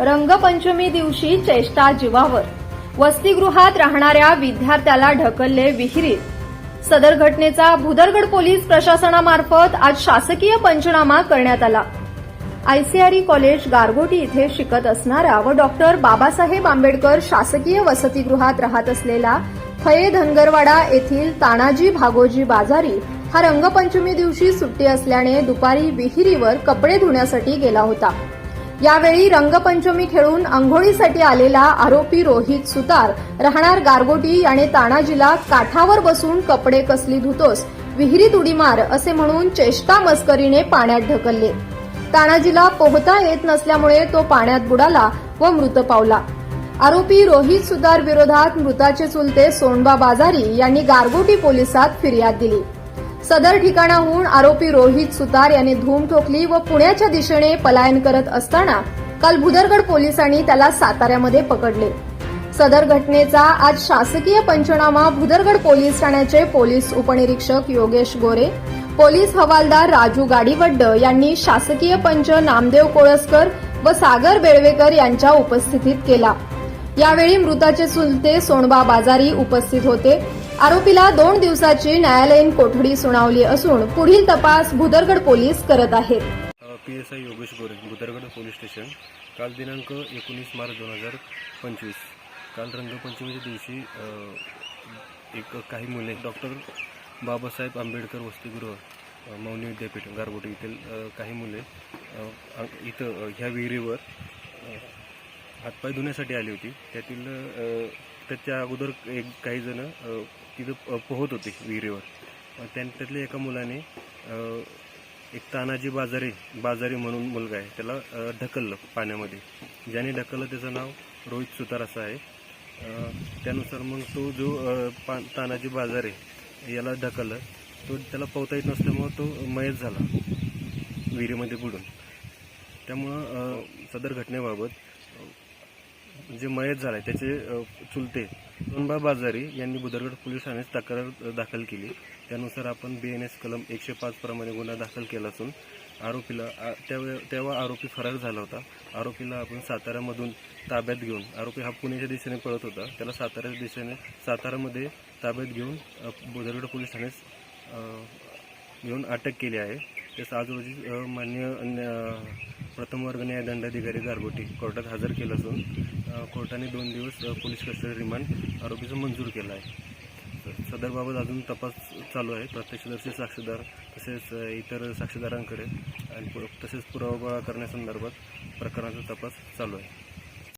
रंगपंचमी दिवशी चेष्टा जीवावर. वसतिगृहात राहणाऱ्या विद्यार्थ्याला ढकलले विहिरीत. सदर घटनेचा भुदरगड पोलीस प्रशासनामार्फत आज शासकीय पंचनामा करण्यात आला. आयसीआरई कॉलेज गारगोटी इथे शिकत असणारा व डॉक्टर बाबासाहेब आंबेडकर शासकीय वसतिगृहात राहत असलेला खये धनगरवाडा येथील तानाजी भागोजी बाजारी हा रंगपंचमी दिवशी सुट्टी असल्याने दुपारी विहिरीवर कपडे धुण्यासाठी गेला होता. यावेळी रंगपंचमी खेळून आंघोळीसाठी आलेला आरोपी रोहित सुतार राहणार गारगोटी याने तानाजीला काठावर बसून कपडे कसली धुतोस विहिरीत उडी मार असे म्हणून चेष्टा मस्करीने पाण्यात ढकलले. तानाजीला पोहता येत नसल्यामुळे तो पाण्यात बुडाला व मृत पावला. आरोपी रोहित सुतार विरोधात मृताचे चुलते सोनबा बाजारी यांनी गारगोटी पोलिसात फिर्याद दिली. सदर ठिकाणाहून आरोपी रोहित सुतार यांनी धूम ठोकली व पुण्याच्या दिशेने पलायन करत असताना काल भुदरगड पोलिसांनी त्याला साताऱ्यामध्ये पकडले. सदर घटनेचा आज शासकीय पंचनामा भुदरगड पोलीस ठाण्याचे पोलीस उपनिरीक्षक योगेश गोरे पोलीस हवालदार राजू गाडीवड्ड यांनी शासकीय पंच नामदेव कोळसकर व सागर बेळवेकर यांच्या उपस्थितीत केला. यावेळी मृताचे चुलते सोनबा बाजारी उपस्थित होते. आरोपीला दोन दिवसाची न्यायालयीन कोठडी सुनावली असून पुढील तपास भुदरगड पोलीस करत आहेत. P S I Yogesh Gore Bhudargad police station काल दिनांक एकोणीस मार्च दोन हजार पंचवीस. काल रंगपंचमीच्या दिवशी अ, एक काही मुले डॉक्टर बाबासाहेब आंबेडकर वसतिगृह अ, मौनी विद्यापीठ गारगोटी येथील अ, काही मुले अ, इथं अ, ह्या विहिरीवर अ, हातपाय धुण्यासाठी आली होती. त्यातील अ, त्याच्या अगोदर एक काही जण तिथं प- पोहत होते विहिरीवर. त्यांच्यातल्या एका मुलाने एक तानाजी बाजारे बाजारी म्हणून मुलगा आहे त्याला ढकललं पाण्यामध्ये. ज्याने ढकललं त्याचं नाव रोहित सुतार असं आहे त्यानुसार मग तो जो पा तानाजी बाजारे याला ढकललं तो त्याला पोहता येत नसल्यामुळं तो मयत झाला विहिरीमध्ये बुडून. त्यामुळं सदर घटनेबाबत जे मयत झालाय त्याचे चुलते सोनबा बाजारी यांनी बुदरगड पोलीस ठाण्यात तक्रार दाखल केली. त्यानुसार आपण बी एन एस कलम एकशे पाच प्रमाणे गुन्हा दाखल केला असून आरोपीला त्यावे तेव्हा आरोपी फरार झाला होता. आरोपीला आपण साताऱ्यामधून ताब्यात घेऊन आरोपी हा पुण्याच्या दिशेने पळत होता. त्याला साताऱ्याच्या दिशेने सातारामध्ये ताब्यात घेऊन बुधरगड बुदरगड पोलीस ठाण्यात घेऊन अटक केली आहे. तसं आज रोजी मान्य अन्य- प्रथम वर्ग न्याय दंडाधिकारी गारगोटी कोर्टात हजर केलं असून कोर्टाने दोन दिवस पोलीस कस्टडी रिमांड आरोपीचं मंजूर केलं आहे. सदरबाबत अजून तपास चालू आहे. प्रत्यक्षदर्शी साक्षीदार तसेच इतर साक्षीदारांकडे आणि पु- तसेच पुरावा गोळा करण्यासंदर्भात प्रकरणाचा तपास चालू आहे.